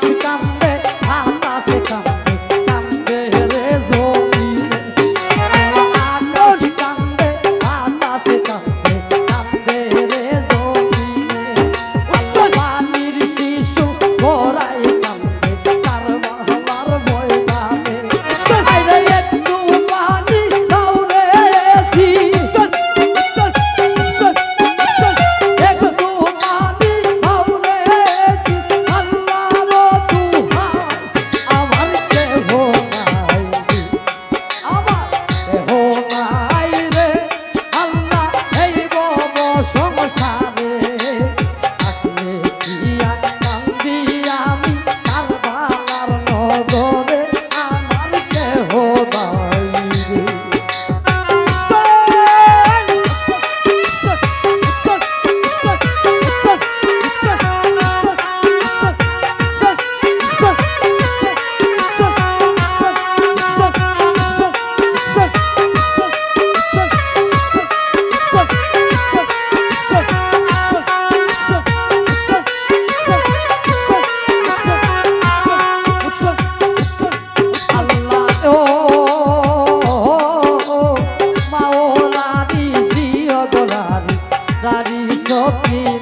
machucava কথা দারি সপি